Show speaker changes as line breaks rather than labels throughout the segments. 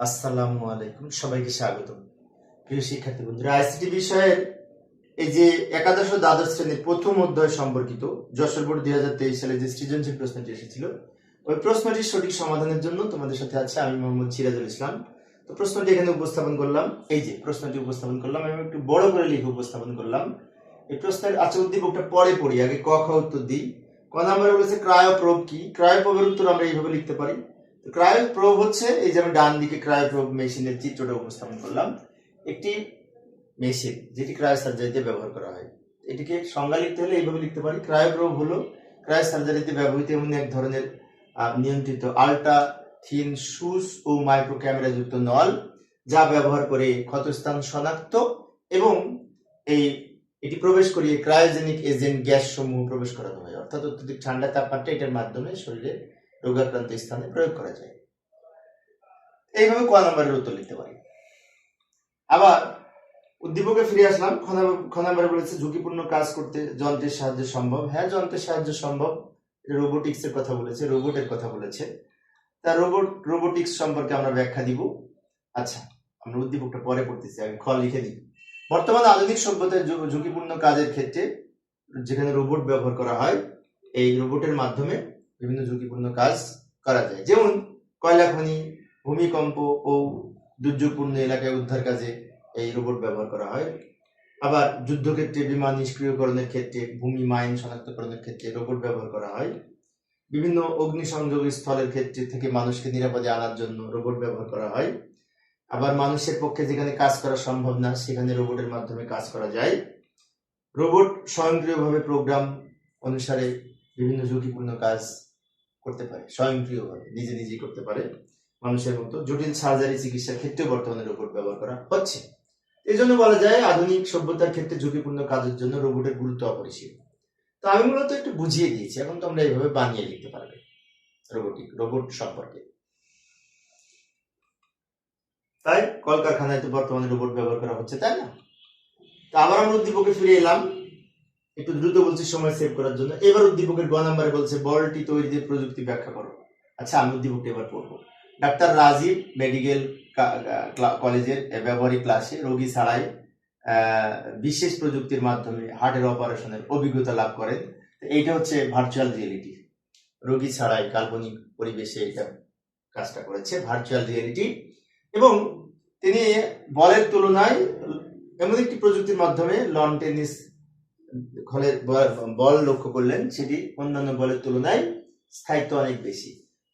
আসসালামু আলাইকুম, সবাইকে স্বাগত প্রিয় শিক্ষার্থী বন্ধুরা, আইসিটি বিষয়ের এই যে একাদশ দ্বাদশ শ্রেণির প্রথম অধ্যায় সম্পর্কিত যশোর বোর্ড দুই হাজার তেইশ সালে যে সৃজনশীল প্রশ্নটি এসেছিল, ওই প্রশ্নটির সঠিক সমাধানের জন্য তোমাদের সাথে আছে আমি মোহাম্মদ সিরাজুল ইসলাম। তো প্রশ্নটি এখানে উপস্থাপন করলাম, এই যে প্রশ্নটি উপস্থাপন করলাম, আমি একটু বড় করে লিখে উপস্থাপন করলাম। এই প্রশ্নের আচ্ছা উদ্দীপকটা পরে পড়ি, আগে ক, খ, উত্তর দিই। ক নাম্বারে বলেছে ক্রায়োপ্রোব কি? ক্রায়োপ্রোবের উত্তর আমরা এইভাবে লিখতে পারি। ক্রায়োপ্রোব হচ্ছে, এই যে আমি ডান দিকে ক্রায়োপ্রোব মেশিনের চিত্রটা উপস্থাপন করলাম, একটি মেশিন যেটি ক্রায়ো সার্জারিতে ব্যবহার করা হয়। এটিকে সংজ্ঞা লিখতে হলে এইভাবে লিখতে পারি, ক্রায়োপ্রোব হলো ক্রায়ো সার্জারিতে ব্যবহৃত এমন এক ধরনের নিয়ন্ত্রিত আল্ট্রা থিন সুস ও মাইক্রো ক্যামেরা যুক্ত নল, যা ব্যবহার করে ক্ষতস্থান শনাক্ত এবং এই, এটি প্রবেশ করিয়ে ক্রায়োজেনিক এজেন্ট গ্যাস সমূহ প্রবেশ করানো হয়। অর্থাৎ অত্যধিক ঠান্ডা তাপমাত্রা এটার মাধ্যমে শরীরে রোগাক্রান্ত স্থানে প্রয়োগ করা যায়। এইভাবে ক নম্বরের উত্তর লিখতে পারি। আবার উদ্দীপকে ফিরে আসলাম। খ বলেছে, ঝুঁকিপূর্ণ কাজ করতে যন্ত্রের সাহায্যে সম্ভব। হ্যাঁ যন্ত্রের সাহায্যে সম্ভব। রোবোটিক্স এর কথা বলেছে, রোবটের কথা বলেছে। তা রোবট, রোবোটিক্স সম্পর্কে আমরা ব্যাখ্যা দিব। আচ্ছা আমরা উদ্দীপকটা পরে পড়তেছি, আমি খ লিখে দিই। বর্তমানে আধুনিক সভ্যতায় ঝুঁকিপূর্ণ কাজের ক্ষেত্রে যেখানে রোবট ব্যবহার করা হয়, এই রোবটের মাধ্যমে বিভিন্ন ঝুঁকিপূর্ণ কাজ করা যায়। যেমন কয়লা খনি, ভূমিকম্প ও দুর্যোগপূর্ণ এলাকায় উদ্ধার কাজে এই রোবট ব্যবহার করা হয়। আবার যুদ্ধক্ষেত্রে বিমান নিষ্ক্রিয়করণের ক্ষেত্রে, ভূমি মাইন শনাক্তকরণের ক্ষেত্রে রোবট ব্যবহার করা হয়। বিভিন্ন অগ্নিসংযোগ স্থলের ক্ষেত্রে থেকে মানুষকে নিরাপদে আনার জন্য রোবট ব্যবহার করা হয়। আবার মানুষের পক্ষে যেখানে কাজ করা সম্ভব না, সেখানে রোবটের মাধ্যমে কাজ করা যায়। রোবট স্বয়ংক্রিয়ভাবে প্রোগ্রাম অনুসারে বিভিন্ন ঝুঁকিপূর্ণ কাজ করতে পারে, স্বয়ংক্রিয়ভাবে, নিজে নিজেই করতে পারে, মানুষের মতো জটিল সার্জারি চিকিৎসার ক্ষেত্রেও বর্তমানে রোবট ব্যবহার করা হচ্ছে। এই জন্য বলা যায় আধুনিক সভ্যতার ক্ষেত্রে ঝুঁকিপূর্ণ কাজের জন্য রোবটের গুরুত্ব অপরিসীম। তো আমি মূলত একটু বুঝিয়ে দিয়েছি, এখন তোমরা এইভাবে বানিয়ে লিখতে পারবে রোবটিক রোবট সম্পর্কে। তাই কলকারখানায় তো বর্তমানে রোবট ব্যবহার করা হচ্ছে, তাই না? তো আবার আমরা উদ্দীপকে ফিরে এলাম। একটু দ্রুত বলছি, সময় সেভ করার জন্য। এবার উদ্দীপকের গ নাম্বারে বলছে, বলটি তৈরিতে প্রযুক্তি ব্যাখ্যা করো। আচ্ছা আমি উদ্দীপকটা এবার পড়ব। ডাক্তার রাজীব মেডিকেল কলেজের ব্যবহারিক ক্লাসে রোগী ছাড়াই বিশেষ প্রযুক্তির মাধ্যমে হার্টের অপারেশনের অভিজ্ঞতা লাভ করেন। এইটা হচ্ছে ভার্চুয়াল রিয়েলিটি রোগী ছাড়াই কাল্পনিক পরিবেশে এটা কাজটা করেছে ভার্চুয়াল রিয়েলিটি এবং তিনি বলের তুলনায় এমন একটি প্রযুক্তির মাধ্যমে লন টেনিস হলের বল লক্ষ্য করলেন, সেটি অন্যান্য বলের তুলনায় স্থায়িত্ব অনেক বেশি।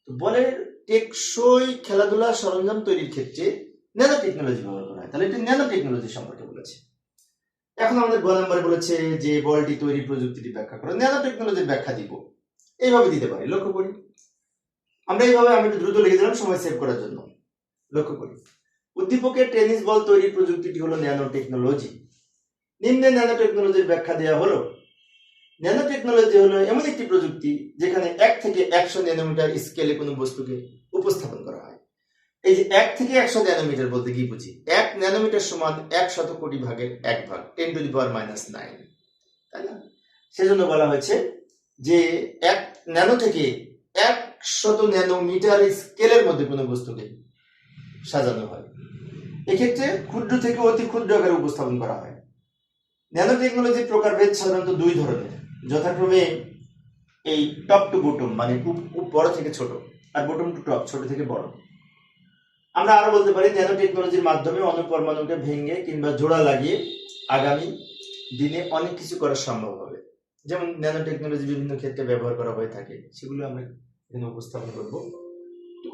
তো বলের টেকসই খেলাধুলা সরঞ্জাম তৈরির ক্ষেত্রে ন্যানো টেকনোলজি ব্যবহার করা হয়। তাহলে এটা ন্যানো টেকনোলজি সম্পর্কে বলেছে। এখন আমাদের গ নম্বরে বলেছে যে বলটি তৈরি প্রযুক্তিটি ব্যাখ্যা করো ন্যানো টেকনোলজির ব্যাখ্যা দিব। এইভাবে দিতে পারি, লক্ষ্য করি। আমরা এইভাবে, আমি একটু দ্রুত লিখে দিলাম, সময় সেভ করার জন্য। লক্ষ্য করি। উদ্দীপকের টেনিস বল তৈরির প্রযুক্তিটি হলো ন্যানো টেকনোলজি নিম্নে ন্যানো টেকনোলজির ব্যাখ্যা দেওয়া হলো। ন্যানো টেকনোলজি হলো এমন একটি প্রযুক্তি যেখানে এক থেকে একশো ন্যানোমিটার স্কেলে কোনো বস্তুকে উপস্থাপন করা হয়। এই যে এক থেকে একশো ন্যানোমিটার বলতে কি বুঝি? এক ন্যানোমিটার সমান এক শত কোটি ভাগের এক ভাগ ten to the power minus nine তাই না? সেজন্য বলা হয়েছে যে এক ন্যানো থেকে এক শত ন্যানোমিটার স্কেলের মধ্যে কোনো বস্তুকে সাজানো হয়। এক্ষেত্রে ক্ষুদ্র থেকে অতি ক্ষুদ্র আকারে উপস্থাপন করা হয়। ন্যানো টেকনোলজির প্রকারভেদ সাধারণত দুই ধরনের। যথাক্রমে এই টপ টু বটম মানে বড় থেকে ছোট, আর বটম টু টপ, ছোট থেকে বড়। আমরা আরও বলতে পারি ন্যানো টেকনোলজির মাধ্যমে অনুপরমাণুকে ভেঙে কিংবা জোড়া লাগিয়ে আগামী দিনে অনেক কিছু করা সম্ভব হবে। যেমন ন্যানো টেকনোলজি বিভিন্ন ক্ষেত্রে ব্যবহার করা হয়ে থাকে, সেগুলো আমরা এখানে উপস্থাপন করব।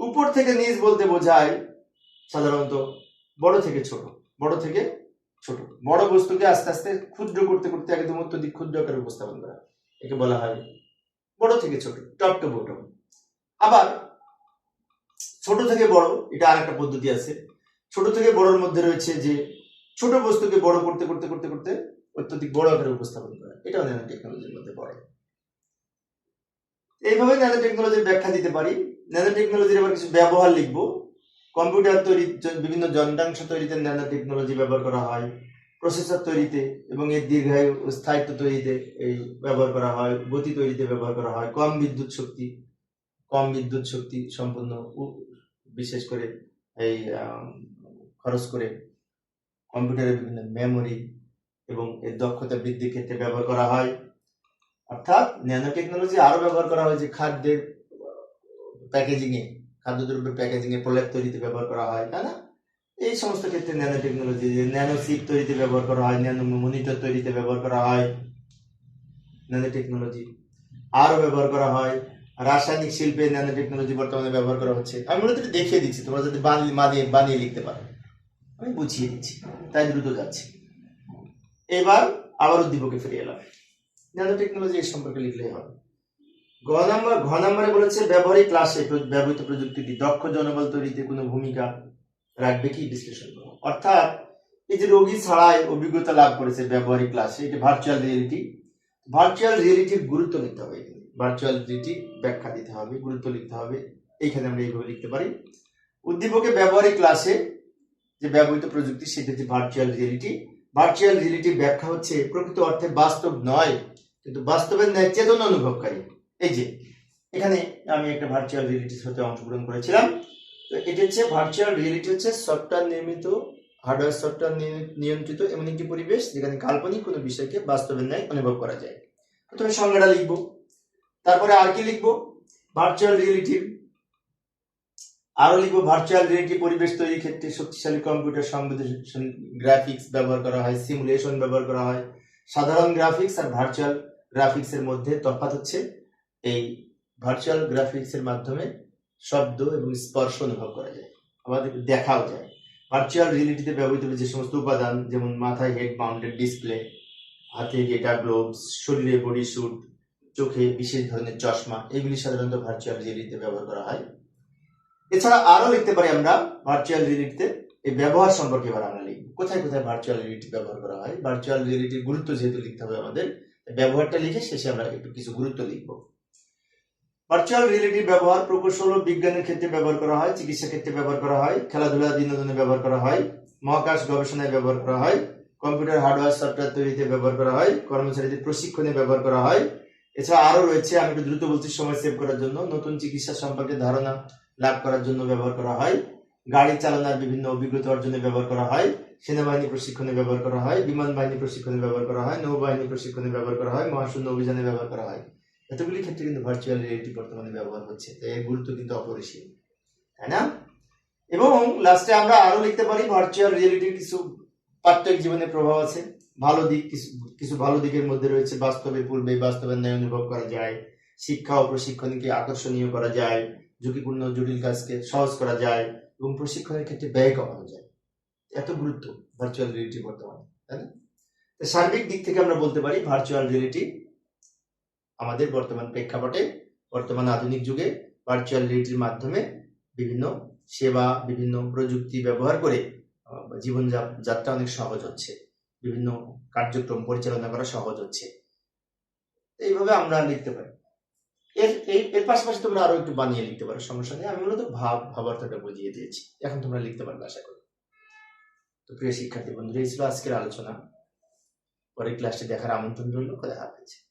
উপর থেকে নিচ বলতে বোঝায় সাধারণত বড় থেকে ছোট, বড় থেকে ছোট। বড় বস্তুকে আস্তে আস্তে ক্ষুদ্র করতে করতে একদম অত্যধিক ক্ষুদ্র আকারে উপস্থাপন করা। একে বলা হয় বড় থেকে ছোট, টপ টু বটম। আবার ছোট থেকে বড়, এটা আরেকটা পদ্ধতি আছে। ছোট থেকে বড়র মধ্যে রয়েছে যে ছোট বস্তুকে বড় করতে করতে করতে করতে অত্যধিক বড় আকারে উপস্থাপন করা। এটাও ন্যানো টেকনোলজির মধ্যে পড়ে। এইভাবে ন্যানো টেকনোলজির ব্যাখ্যা দিতে পারি। ন্যানো টেকনোলজির আবার কিছু ব্যবহার লিখব। কম্পিউটার জন্য বিভিন্ন যন্ত্রাংশ তৈরিতে ন্যানো টেকনোলজি ব্যবহার করা হয়, প্রসেসর তৈরিতে এবং এর দীর্ঘায়ু স্থায়িত্ব তৈরিতে এই ব্যবহার করা হয়, গতি তৈরিতে ব্যবহার করা হয়, কম বিদ্যুৎ শক্তি, কম বিদ্যুৎ শক্তি সম্পূর্ণ বিশেষ করে এই খরচ করে কম্পিউটারের বিভিন্ন মেমোরি এবং এর দক্ষতা বৃদ্ধির ক্ষেত্রে ব্যবহার করা হয়। অর্থাৎ ন্যানো টেকনোলজি আরও ব্যবহার করা হয় যে খাদ্যের প্যাকেজিং এ খাদ্যদ্রব্যের প্যাকেজিং এ প্রলেপ তৈরিতে ব্যবহার করা হয়, তাই না? এই সমস্ত ক্ষেত্রে ন্যানো টেকনোলজি ন্যানো সিপ তৈরিতে ব্যবহার করা হয় ন্যানো মনিটর তৈরিতে ব্যবহার করা হয় ন্যানো টেকনোলজি আরও ব্যবহার করা হয়। রাসায়নিক শিল্পে ন্যানো টেকনোলজি বর্তমানে ব্যবহার করা হচ্ছে। আমি মূলত দেখিয়ে দিচ্ছি, তোমরা যদি বানিয়ে বানিয়ে বানিয়ে লিখতে পারো। আমি বুঝিয়ে দিচ্ছি, তাই দ্রুত যাচ্ছি। এবার আবার উদ্দীপকে ফিরে এলাম। ন্যানো টেকনোলজি এর সম্পর্কে লিখলেই হবে। ঘ নম্বর, ঘ নম্বরে বলেছে ব্যবহারিক ক্লাসে ব্যবহৃত প্রযুক্তিটি দক্ষ জনবল তৈরিতে কোনো ভূমিকা রাখবে কি? বিশ্লেষণ করো। অর্থাৎ এই যে রোগী ছাড়াই অভিজ্ঞতা লাভ করেছে ব্যবহারিক ক্লাসে এটা ভার্চুয়াল রিয়েলিটি ভার্চুয়াল রিয়েলিটির গুরুত্ব নিতে হবে ভার্চুয়াল রিয়েলিটি ব্যাখ্যা দিতে হবে, গুরুত্ব লিখতে হবে। এইখানে আমরা এইভাবে লিখতে পারি। উদ্দীপকে ব্যবহারিক ক্লাসে যে ব্যবহৃত প্রযুক্তি, সেটা হচ্ছে ভার্চুয়াল রিয়েলিটি ভার্চুয়াল রিয়েলিটির ব্যাখ্যা হচ্ছে প্রকৃত অর্থে বাস্তব নয়, কিন্তু বাস্তবের ন্যায় চেতনা অনুভবকারী। এই যে, এখানে আমি একটা ভার্চুয়াল রিয়েলিটির সাথে অংশগ্রহণ করেছিলাম। তো এটি হচ্ছে ভার্চুয়াল রিয়েলিটি হচ্ছে সফটওয়্যার নির্মিত হার্ডওয়্যার সফটওয়্যার নিয়ন্ত্রিত এমন একটি পরিবেশ যেখানে কাল্পনিক কোনো বিষয়কে বাস্তবের ন্যায় অনুভব করা যায়। প্রথমে সংজ্ঞাটা লিখব, তারপরে আর কি লিখব? ভার্চুয়াল রিয়েলিটির আরও লিখব ভার্চুয়াল রিয়েলিটি পরিবেশ তৈরির ক্ষেত্রে শক্তিশালী কম্পিউটার সংবেদনশীল গ্রাফিক্স ব্যবহার করা হয় সিমুলেশন ব্যবহার করা হয়। সাধারণ গ্রাফিক্স আর ভার্চুয়াল গ্রাফিক্স এর মধ্যে তফাৎ হচ্ছে এই ভার্চুয়াল গ্রাফিক্স এর মাধ্যমে শব্দ এবং স্পর্শ অনুভব করা যায় আমাদের দেখাও যায়। ভার্চুয়াল রিয়েলিটিতে ব্যবহৃত যে সমস্ত উপাদান, যেমন মাথায় হেড মাউন্টেড ডিসপ্লে হাতে ডেটা গ্লোভস শরীরে বডি স্যুট চোখে বিশেষ ধরনের চশমা, এগুলি সাধারণত ভার্চুয়াল রিয়েলিটিতে ব্যবহার করা হয়। এছাড়া আরও লিখতে পারি আমরা ভার্চুয়াল রিয়েলিটিতে এই ব্যবহার সম্পর্কে এবার আমরা লিখব। কোথায় কোথায় ভার্চুয়াল রিয়েলিটি ব্যবহার করা হয়? ভার্চুয়াল রিয়েলিটির গুরুত্ব যেহেতু লিখতে হবে আমাদের ব্যবহারটা লিখে শেষে আমরা একটু কিছু গুরুত্ব লিখব। ভার্চুয়াল রিয়েলিটি ব্যবহার প্রকৌশল ও বিজ্ঞানের ক্ষেত্রে ব্যবহার করা হয় চিকিৎসা ক্ষেত্রে ব্যবহার করা হয় খেলাধুলা বিনোদনে ব্যবহার করা হয় মহাকাশ গবেষণায় ব্যবহার করা হয় কম্পিউটার হার্ডওয়্যার সফটওয়্যার তৈরিতে ব্যবহার করা হয় কর্মচারীদের প্রশিক্ষণে ব্যবহার করা হয় এছাড়া আরও রয়েছে আমি একটু দ্রুত বলছি সময় সেভ করার জন্য নতুন চিকিৎসা সম্পর্কে ধারণা লাভ করার জন্য ব্যবহার করা হয় গাড়ি চালানোর বিভিন্ন অভিজ্ঞতা অর্জনে ব্যবহার করা হয় সেনাবাহিনী প্রশিক্ষণে ব্যবহার করা হয় বিমান বাহিনী প্রশিক্ষণে ব্যবহার করা হয় নৌবাহিনী প্রশিক্ষণে ব্যবহার করা হয় মহাশূন্য অভিযানে ব্যবহার করা হয় এতগুলি ক্ষেত্রে কিন্তু ভার্চুয়াল রিয়েলিটি বর্তমানে ব্যবহার হচ্ছে, তাই এর গুরুত্ব কিন্তু অপরিসীম, তাই না? এবং লাস্টে আমরা আরও লিখতে পারি ভার্চুয়াল রিয়েলিটির কিছু পার্থক্য জীবনে প্রভাব আছে, ভালো দিক, কিছু কিছু ভালো দিকের মধ্যে রয়েছে বাস্তবে পূর্বে বাস্তবের ন্যায় অনুভব করা যায়, শিক্ষা ও প্রশিক্ষণকে আকর্ষণীয় করা যায়, ঝুঁকিপূর্ণ, জটিল কাজকে সহজ করা যায়, এবং প্রশিক্ষণের ক্ষেত্রে ব্যয় কমানো যায়। এত গুরুত্ব ভার্চুয়াল রিয়েলিটি বর্তমানে, তাই না? সার্বিক দিক থেকে আমরা বলতে পারি ভার্চুয়াল রিয়েলিটি আমাদের বর্তমান প্রেক্ষাপটে, বর্তমান আধুনিক যুগে ভার্চুয়াল রিয়েলিটির মাধ্যমে বিভিন্ন সেবা, বিভিন্ন প্রযুক্তি ব্যবহার করে জীবন যাত্রা অনেক সহজ হচ্ছে। বিভিন্ন কার্যক্রম পরিচালনা করা সহজ হচ্ছে। এইভাবে আমরা লিখতে পারি। এর, এই, এর পাশাপাশি তোমরা আরও একটু বানিয়ে লিখতে পারো, সমস্যা নেই। আমি মূলত ভাব, ভাবার্থটা বুঝিয়ে দিয়েছি। এখন তোমরা লিখতে পারবে, আশা করি। তো প্রিয় শিক্ষার্থী বন্ধুরা, এই ছিল আজকের আলোচনা। পরের ক্লাসটি দেখার আমন্ত্রণ রইল। কথা হাফেজ।